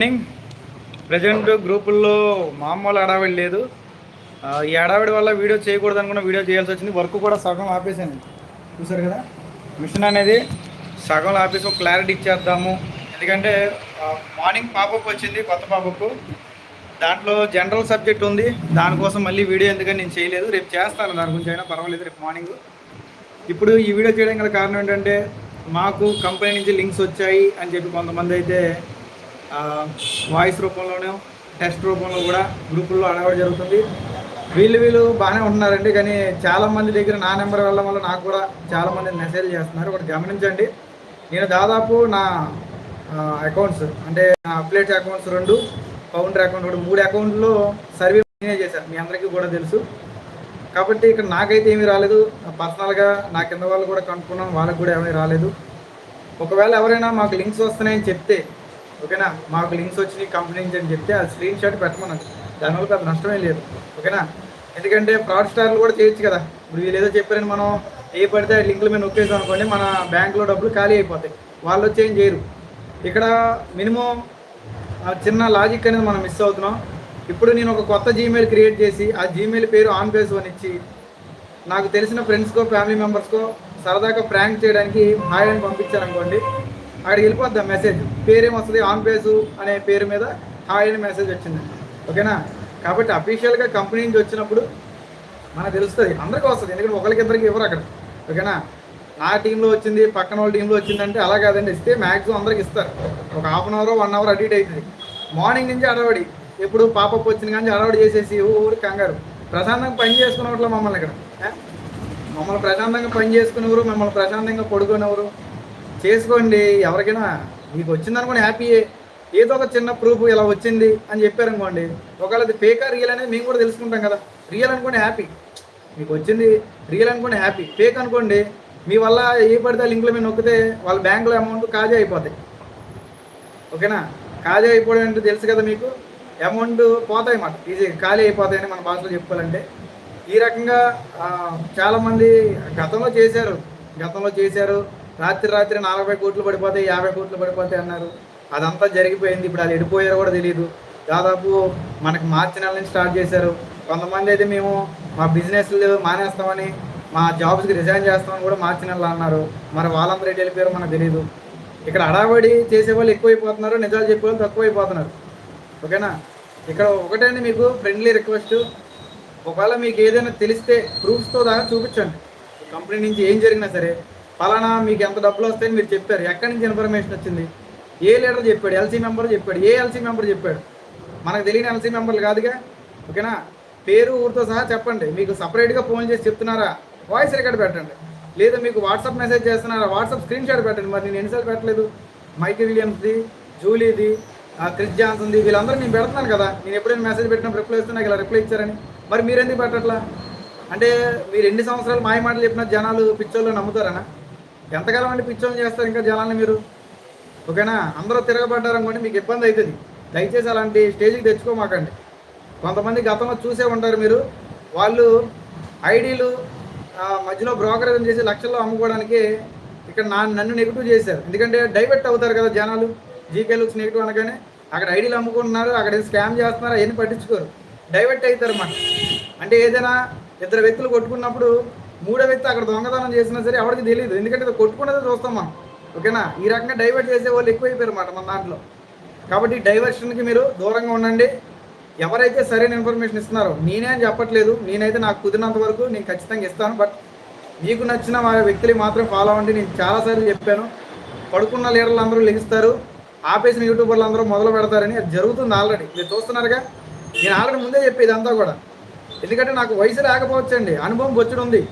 Morning present గ్రూపుల్లో మామూలు హడావిడి లేదు. ఈ హడావిడి వల్ల వీడియో చేయకూడదు అనుకున్న వీడియో చేయాల్సి వచ్చింది. వర్క్ కూడా సగం ఆపేసాను చూసారు కదా? మిషన్ అనేది సగం ఆపేసి ఒక క్లారిటీ ఇచ్చేద్దాము. ఎందుకంటే మార్నింగ్ పాపప్ వచ్చింది కొత్త పాపప్ దాంట్లో జనరల్ సబ్జెక్ట్ ఉంది. దానికోసం మళ్ళీ వీడియో ఎందుకని నేను చేయలేదు. రేపు చేస్తాను. దాని గురించి అయినా పర్వాలేదు రేపు మార్నింగ్ ఇప్పుడు ఈ వీడియో చేయడం గల కారణం ఏంటంటే మాకు కంపెనీ నుంచి లింక్స్ వచ్చాయి అని చెప్పి కొంతమంది అయితే వాయిస్ రూపంలోనూ టెస్ట్ రూపంలో కూడా గ్రూపుల్లో అడగడం జరుగుతుంది. వీళ్ళు వీళ్ళు బాగానే ఉంటున్నారండి కానీ చాలా మంది దగ్గర నా నెంబర్ వెళ్ళడం వల్ల నాకు కూడా చాలామంది మెసేజ్ చేస్తున్నారు. ఒకటి గమనించండి నేను దాదాపు నా అకౌంట్స్ అంటే నా అప్లేట్ అకౌంట్స్ రెండు కౌంటర్ అకౌంట్ కూడా మూడు అకౌంట్లో సర్వే నేనే చేశాను మీ అందరికీ కూడా తెలుసు. కాబట్టి ఇక్కడ నాకైతే ఏమీ రాలేదు పర్సనల్గా నా కింద వాళ్ళు కూడా కనుక్కున్నాను వాళ్ళకి కూడా ఏమీ రాలేదు. ఒకవేళ ఎవరైనా మాకు లింక్స్ వస్తున్నాయని చెప్తే ఓకేనా? మాకు లింక్స్ వచ్చినాయి కంపెనీ నుంచి అని చెప్తే ఆ స్క్రీన్ షాట్ పెట్టమన్నాను దానివల్ల పెద్ద నష్టమే లేదు. ఓకేనా? ఎందుకంటే ఫ్రాడ్ స్టార్లు కూడా చేయొచ్చు కదా. ఇప్పుడు వీళ్ళు ఏదో చెప్పారని మనం ఏ పడితే ఆ లింకుల మీద నొక్కేసాం అనుకోండి మన బ్యాంక్లో డబ్బులు ఖాళీ అయిపోతాయి. వాళ్ళు వచ్చి ఏం చేయరు. ఇక్కడ మినిమం ఆ చిన్న లాజిక్ అనేది మనం మిస్ అవుతున్నాం. ఇప్పుడు నేను ఒక కొత్త జీమెయిల్ క్రియేట్ చేసి ఆ జీమెయిల్ పేరు ఆన్ పేస్ వన్ ఇచ్చి నాకు తెలిసిన ఫ్రెండ్స్కో ఫ్యామిలీ మెంబర్స్కో సరదాగా ప్రాంక్ చేయడానికి హాయ్ అని పంపించాను అనుకోండి అక్కడికి వెళ్ళిపోద్దాం మెసేజ్ పేరేం వస్తుంది? ఆన్ బేసు అనే పేరు మీద హాయ్ అని మెసేజ్ వచ్చింది. ఓకేనా కాబట్టి అఫీషియల్గా కంపెనీ నుంచి వచ్చినప్పుడు మనకు తెలుస్తుంది. అందరికీ వస్తుంది. ఎందుకంటే ఒకరికి ఇద్దరికి ఇవ్వరు అక్కడ. ఓకేనా నా? టీంలో వచ్చింది పక్కన వాళ్ళ టీంలో వచ్చిందంటే అలా కాదండి. ఇస్తే మ్యాక్సిమం అందరికి ఇస్తారు. ఒక half an hour one hour audit అవుతుంది. మార్నింగ్ నుంచి అడవడి. ఎప్పుడు పాపప్ వచ్చింది కానీ అడవడి చేసేసి ఊరు కంగారు. ప్రశాంతంగా పని చేసుకున్నట్లు మమ్మల్ని ఇక్కడ. మమ్మల్ని ప్రశాంతంగా పని చేసుకునేవారు మమ్మల్ని ప్రశాంతంగా పడుకునేవారు. చేసుకోండి ఎవరికైనా మీకు వచ్చిందనుకోండి హ్యాపీయే ఏదో ఒక చిన్న ప్రూఫ్ ఇలా వచ్చింది అని చెప్పారనుకోండి ఒకవేళ అది ఫేకా రియల్ అనేది మేము కూడా తెలుసుకుంటాం కదా. రియల్ అనుకోండి హ్యాపీ మీకు వచ్చింది రియల్ అనుకోండి హ్యాపీ ఫేక్ అనుకోండి మీ వల్ల ఏ పడితే ఆ మీద నొక్కితే వాళ్ళ బ్యాంకులో అమౌంట్ కాజా అయిపోతాయి. ఓకేనా? ఖాళీ అయిపోవడం అంటే తెలుసు కదా మీకు అమౌంట్ పోతాయి అన్నమాట ఈజీ ఖాళీ అయిపోతాయని మన భాషలో చెప్పుకోవాలంటే. ఈ రకంగా చాలామంది గతంలో చేశారు. గతంలో చేశారు. రాత్రి రాత్రి నలభై కోట్లు పడిపోతాయి యాభై కోట్లు పడిపోతాయి అన్నారు. అదంతా జరిగిపోయింది. ఇప్పుడు అది ఎడిపోయారో కూడా తెలియదు దాదాపు మనకి మార్చి నెల నుంచి స్టార్ట్ చేశారు. కొంతమంది అయితే మేము మా బిజినెస్లు మానేస్తామని మా జాబ్స్కి రిజైన్ చేస్తామని కూడా మార్చి నెలలో అన్నారు. మరి వాళ్ళందరూ ఎటు వెళ్ళిపోయారో మనకు తెలియదు ఇక్కడ అడావడి చేసే వాళ్ళు ఎక్కువైపోతున్నారు నిజాలు చెప్పే వాళ్ళు తక్కువైపోతున్నారు. ఓకేనా? ఇక్కడ ఒకటండి మీకు ఫ్రెండ్లీ రిక్వెస్ట్ ఒకవేళ మీకు ఏదైనా తెలిస్తే ప్రూఫ్స్తో దాకా చూపించండి. కంపెనీ నుంచి ఏం జరిగినా సరే. ఫలానా మీకు ఎంత డబ్బులు వస్తాయని మీరు చెప్పారు. ఎక్కడి నుంచి ఇన్ఫర్మేషన్ వచ్చింది? ఏ లీడర్ చెప్పాడు? ఎల్సీ మెంబర్ చెప్పాడు. ఏ ఎల్సీ మెంబర్ చెప్పాడు? మనకు తెలియని ఎల్సీ మెంబర్లు కాదుగా? ఓకేనా? పేరు ఊరితో సహా చెప్పండి. మీకు సపరేట్గా ఫోన్ చేసి చెప్తున్నారా? వాయిస్ రికార్డ్ పెట్టండి. లేదా మీకు వాట్సాప్ మెసేజ్ చేస్తున్నారా? వాట్సాప్ స్క్రీన్ షాట్ పెట్టండి. మరి నేను ఎన్నిసార్లు పెట్టలేదు? మైకిల్ విలియమ్స్ది జూలీది క్రిస్ జాన్సన్ది వీళ్ళందరూ నేను పెడుతున్నాను కదా. నేను ఎప్పుడైనా మెసేజ్ పెట్టినప్పుడు రిప్లై ఇస్తే నాకు ఇలా రిప్లై ఇచ్చారని. మరి మీరు ఎందుకు పెట్టట్లా? అంటే మీరు ఎన్ని సంవత్సరాలు మాయ మాటలు చెప్పినా జనాలు పిచ్చోళ్ళు నమ్ముతారనా? ఎంతకాలం అండి పిచ్చోళ్ళు చేస్తారు ఇంకా జనాన్ని మీరు? ఓకేనా? అందరూ తిరగబడ్డారనుకోండి మీకు ఇబ్బంది అవుతుంది దయచేసి అలాంటి స్టేజ్కి తెచ్చుకోమాకండి. కొంతమంది గతంలో చూసే ఉంటారు మీరు. వాళ్ళు ఐడీలు మధ్యలో బ్రోకరేజం చేసి లక్షల్లో అమ్ముకోవడానికి ఇక్కడ నా నన్ను నెగిటివ్ చేశారు. ఎందుకంటే డైవర్ట్ అవుతారు కదా జనాలు. జీకే లుక్స్ నెగిటివ్ అనగానే అక్కడ ఐడీలు అమ్ముకుంటున్నారు అక్కడ స్కామ్ చేస్తున్నారు అవన్నీ పట్టించుకోరు. డైవర్ట్ అవుతారు అన్నమాట. అంటే ఏదైనా ఇద్దరు వ్యక్తులు కొట్టుకున్నప్పుడు మూడో వ్యక్తి అక్కడ దొంగతనం చేసినా సరే ఎవరికి తెలియదు ఎందుకంటే ఇది కొట్టుకున్నదే చూస్తాం మనం. ఓకేనా? ఈ రకంగా డైవర్ట్ చేసే వాళ్ళు ఎక్కువైపోయారు అన్నమాట మన దాంట్లో. కాబట్టి డైవర్షన్కి మీరు దూరంగా ఉండండి. ఎవరైతే సరైన ఇన్ఫర్మేషన్ ఇస్తున్నారో నేనే అని చెప్పట్లేదు. నేనైతే నాకు కుదిరినంత వరకు నేను ఖచ్చితంగా ఇస్తాను. బట్ మీకు నచ్చిన మా వ్యక్తులు మాత్రం ఫాలో అవ్వండి. నేను చాలాసార్లు చెప్పాను. పడుకున్న లీడర్లు అందరూ లెగిస్తారు. ఆపేసిన యూట్యూబర్లు అందరూ మొదలు పెడతారని. అది జరుగుతుంది ఆల్రెడీ మీరు చూస్తున్నారుగా? నేను ఆల్రెడీ ముందే చెప్పేది ఇదంతా కూడా. ఎందుకంటే నాకు వయసు రాకపోవచ్చండి. అనుభవం బొచ్చుడు ఉంది.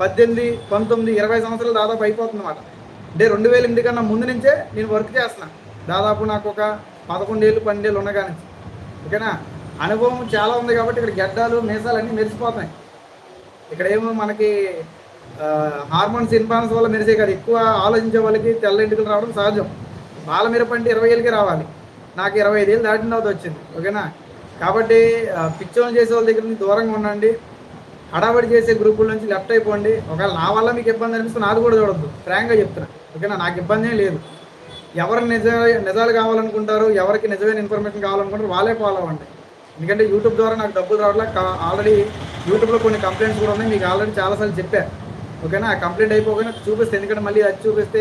పద్దెనిమిది పంతొమ్మిది ఇరవై సంవత్సరాలు దాదాపు అయిపోతుంది అన్నమాట అంటే రెండు వేల ఎనిమిది కన్నా ముందు నుంచే నేను వర్క్ చేస్తున్నా. దాదాపు నాకు ఒక పదకొండేళ్ళు పన్నెండేళ్ళు ఉండగా నుంచి. ఓకేనా అనుభవం చాలా ఉంది కాబట్టి ఇక్కడ గడ్డాలు మీసాలు అన్నీ మెరిసిపోతాయి ఇక్కడ ఏమో మనకి హార్మోన్స్ ఇన్ఫాన్స్ వల్ల మెరిసే కాదు. ఎక్కువ ఆలోచించే వాళ్ళకి తెల్ల ఎంటుకలు రావడం సహజం. బాల మిరపంటే ఇరవై ఏళ్ళకి రావాలి. నాకు ఇరవై ఐదేళ్ళు దాటిన తర్వాత వచ్చింది. ఓకేనా కాబట్టి పిచ్చోళ్ళు చేసే వాళ్ళ దగ్గర నుంచి దూరంగా ఉండండి. హడావడి చేసే గ్రూపుల నుంచి లెఫ్ట్ అయిపోండి. ఒకవేళ నా వల్ల మీకు ఇబ్బంది అనిపిస్తే నాది కూడా చూడద్దు. ఫ్రాంక్గా చెప్తున్నా. ఓకేనా? నాకు ఇబ్బంది లేదు. ఎవరు నిజ నిజాలు కావాలనుకుంటారు ఎవరికి నిజమైన ఇన్ఫర్మేషన్ కావాలనుకుంటారు వాళ్ళే ఫాలో అవ్వండి. ఎందుకంటే యూట్యూబ్ ద్వారా నాకు డబ్బులు రావట్లే. ఆల్రెడీ యూట్యూబ్లో కొన్ని కంప్లైంట్స్ కూడా ఉన్నాయి. మీకు ఆల్రెడీ చాలాసార్లు చెప్పాను ఓకేనా? ఆ కంప్లైంట్ అయిపోగానే చూపిస్తే ఎందుకంటే మళ్ళీ అది చూపిస్తే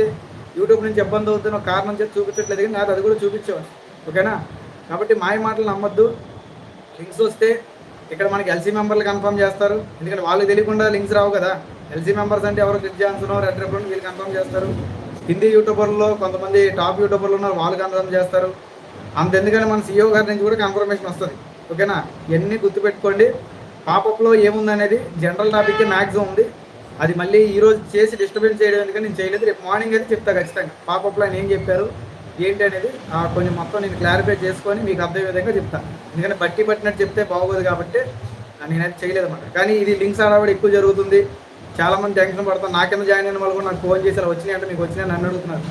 యూట్యూబ్ నుంచి ఇబ్బంది అవుతున్న ఒక కారణం చేసి చూపించట్లేదు కానీ నాకు అది కూడా చూపించేవాడు ఓకేనా? కాబట్టి మాయ మాటలు నమ్మొద్దు. లింక్స్ వస్తే ఇక్కడ మనకి ఎల్సీ మెంబర్లు కన్ఫర్మ్ చేస్తారు. ఎందుకంటే వాళ్ళకి తెలియకుండా లింక్స్ రావు కదా. ఎల్సీ మెంబర్స్ అంటే ఎవరు క్లిక్ జాన్సన్ రెడ్ రెడ్ వీళ్ళు కన్ఫర్మ్ చేస్తారు. హిందీ యూట్యూబర్లో కొంతమంది టాప్ యూట్యూబర్లు ఉన్నారు వాళ్ళు కన్ఫర్మ్ చేస్తారు. అంతెందుకని మన సీఈఓ గారి నుంచి కూడా కన్ఫర్మేషన్ వస్తుంది. ఓకేనా ఇవన్నీ గుర్తుపెట్టుకోండి. పాపప్లో ఏముందనేది జనరల్ టాపిక్ మ్యాక్సిమం ఉంది. అది మళ్ళీ ఈరోజు చేసి డిస్టర్బెన్స్ చేయడం ఎందుకని నేను చేయలేదు. రేపు మార్నింగ్ అయితే చెప్తా ఖచ్చితంగా. పాపప్లో ఆయన ఏం చెప్పారు? ఏంటి అనేది కొంచెం మొత్తం నేను క్లారిఫై చేసుకొని మీకు అర్థం విధంగా చెప్తాను ఎందుకంటే బట్టి పట్టినట్టు చెప్తే బాగోదు కాబట్టి నేనైతే చేయలేదు అన్నమాట కానీ ఇది లింక్స్ ఆడవాడు ఎక్కువ జరుగుతుంది. చాలామంది జంక్షన్ టెన్షన్ పడతారు. జాయిన్ అయిన వాళ్ళు కూడా నాకు ఫోన్ చేసి అలా వచ్చినాయి అంటే మీకు వచ్చినాయి నన్ను అడుగుతున్నారు.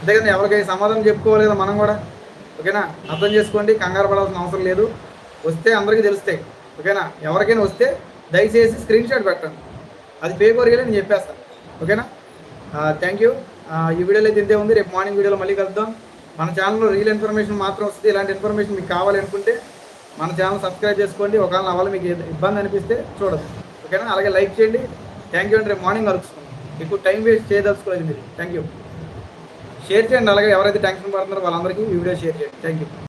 అంతేకాదు ఎవరికైనా సమాధానం చెప్పుకోవాలి కదా మనం కూడా. ఓకేనా? అర్థం చేసుకోండి కంగారు పడాల్సిన అవసరం లేదు. వస్తే అందరికీ తెలుస్తాయి. ఓకేనా? ఎవరికైనా వస్తే దయచేసి స్క్రీన్ షాట్ పెట్టండి. అది ఫేక్ వరకు నేను చెప్పేస్తాను. ఓకేనా? థ్యాంక్ యూ ఈ వీడియోలో అయితే ఇంతే ఉంది. రేపు మార్నింగ్ వీడియోలో మళ్ళీ కలుద్దాం. మన ఛానల్లో రీల్ ఇన్ఫర్మేషన్ మాత్రం వస్తుంది. ఇలాంటి ఇన్ఫర్మేషన్ మీకు కావాలనుకుంటే మన ఛానల్ సబ్స్క్రైబ్ చేసుకోండి. ఒకవేళ నా వల్ల మీకు ఇబ్బంది అనిపిస్తే చూడదు ఓకేనా అలాగే లైక్ చేయండి. థ్యాంక్ యూ అండి. రేపు మార్నింగ్ కలుసుకుందాం ఎక్కువ టైం వేస్ట్ చేయదలుచుకోలేదు మీరు. థ్యాంక్ యూ షేర్ చేయండి. అలాగే ఎవరైతే ట్యాంక్షన్ పడుతున్నారో వాళ్ళందరికీ ఈ వీడియో షేర్ చేయండి. Thank you